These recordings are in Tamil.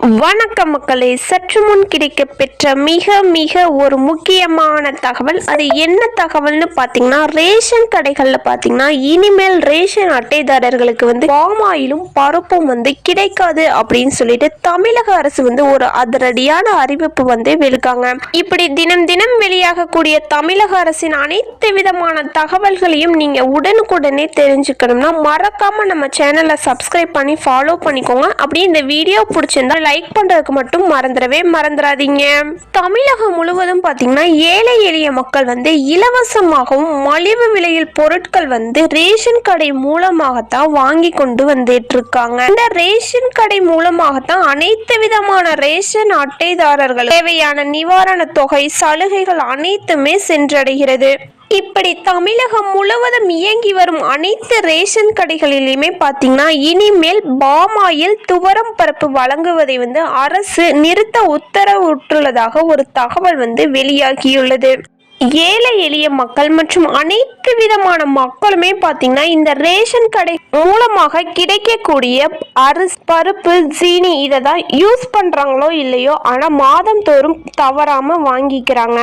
வணக்கம் மக்களே. சற்று முன் கிடைக்க பெற்ற மிக மிக ஒரு முக்கியமான தகவல். அது என்ன தகவல்னு பார்த்தீங்கன்னா ரேஷன் கடைகளில் பார்த்தீங்கன்னா இனிமேல் ரேஷன் அட்டைதாரர்களுக்கு வந்து பாமாயிலும் பருப்பும் வந்து கிடைக்காது அப்படின்னு சொல்லிட்டு தமிழக அரசு வந்து ஒரு அதிரடியான அறிவிப்பு வந்து வெளிக்காங்க இப்படி தினம் தினம் வெளியாகக்கூடிய தமிழக அரசின் அனைத்து விதமான தகவல்களையும் நீங்க உடனுக்குடனே தெரிஞ்சுக்கணும்னா மறக்காம நம்ம சேனலை சப்ஸ்கிரைப் பண்ணி ஃபாலோ பண்ணிக்கோங்க. அப்படியே இந்த வீடியோ பிடிச்சிருந்தா லைக் பண்றதுக்கு மட்டும் மறந்துடவே மறந்துடாதீங்க. தமிழகம் முழுவதும் பாத்தீங்கன்னா ஏழை எளிய மக்கள் வந்து இலவசமாகவும் மலிவு விலையில் பொருட்கள் வந்து ரேஷன் கடை மூலமாகத்தான் வாங்கி கொண்டு வந்துட்டு இருக்காங்க இந்த ரேஷன் கடை மூலமாகத்தான் அனைத்து விதமான ரேஷன் அட்டைதாரர்கள் தேவையான நிவாரண தொகை சலுகைகள் அனைத்துமே சென்றடைகிறது. இப்படி தமிழகம் முழுவதும் இயங்கி வரும் அனைத்து ரேஷன் கடைகளிலுமே பார்த்தீங்கன்னா இனிமேல் பாமாயில் துவரம் பருப்பு வழங்குவதை வந்து அரசு நிறுத்த உத்தரவிட்டுள்ளதாக ஒரு தகவல் வந்து வெளியாகியுள்ளது. ஏழை எளிய மக்கள் மற்றும் அனைத்து விதமான மக்களுமே பார்த்தீங்கன்னா இந்த ரேஷன் கடை மூலமாக கிடைக்கக்கூடிய அரிசி பருப்பு சீனி இதை தான் யூஸ் பண்ணுறாங்களோ இல்லையோ ஆனால் மாதம் தோறும் தவறாமல் வாங்கிக்கிறாங்க.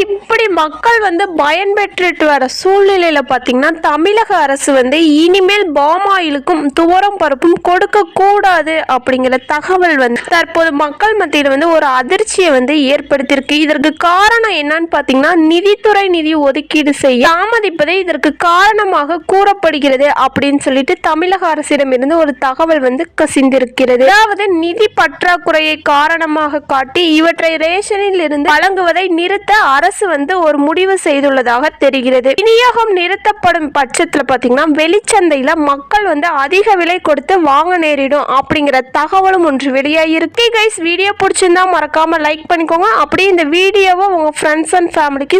இப்படி மக்கள் வந்து பயன்பெற்றுட்டு வர சூழ்நிலையில் பார்த்தீங்கன்னா தமிழக அரசு வந்து இனிமேல் பாமாயிலுக்கும் துவரம் பருப்பும் கொடுக்கக்கூடாது அப்படிங்கிற தகவல் வந்து தற்போது மக்கள் மத்தியில் வந்து ஒரு அதிர்ச்சியை வந்து ஏற்படுத்தியிருக்கு. இதற்கு காரணம் என்னன்னு பார்த்தீங்கன்னா நிதித்துறை நிதி ஒதுக்கீடு செய்ய தாமதிப்பதே இதற்கு காரணமாக கூறப்படுகிறது அப்படின்னு சொல்லிட்டு தமிழக அரசிடம் இருந்து ஒரு தகவல் வந்து கசிந்திருக்கிறது. அதாவது நிதி பற்றாக்குறையை காரணமாக காட்டி இவற்றை ரேஷனில் இருந்து வழங்குவதை நிறுத்த அரசு வந்து ஒரு முடிவு செய்துள்ளதாக தெரிகிறது. விநியோகம் நிறுத்தப்படும் பட்சத்தில் பார்த்தீங்கன்னா வெளிச்சந்தையில மக்கள் வந்து அதிக விலை கொடுத்து வாங்க நேரிடும் அப்படிங்கிற தகவலும் ஒன்று வெளியாகிருக்கு கைஸ் வீடியோ பிடிச்சிருந்தா மறக்காம லைக் பண்ணிக்கோங்க. அப்படியே இந்த வீடியோவை உங்க ஃப்ரெண்ட்ஸ் அண்ட் ஃபேமிலிக்கு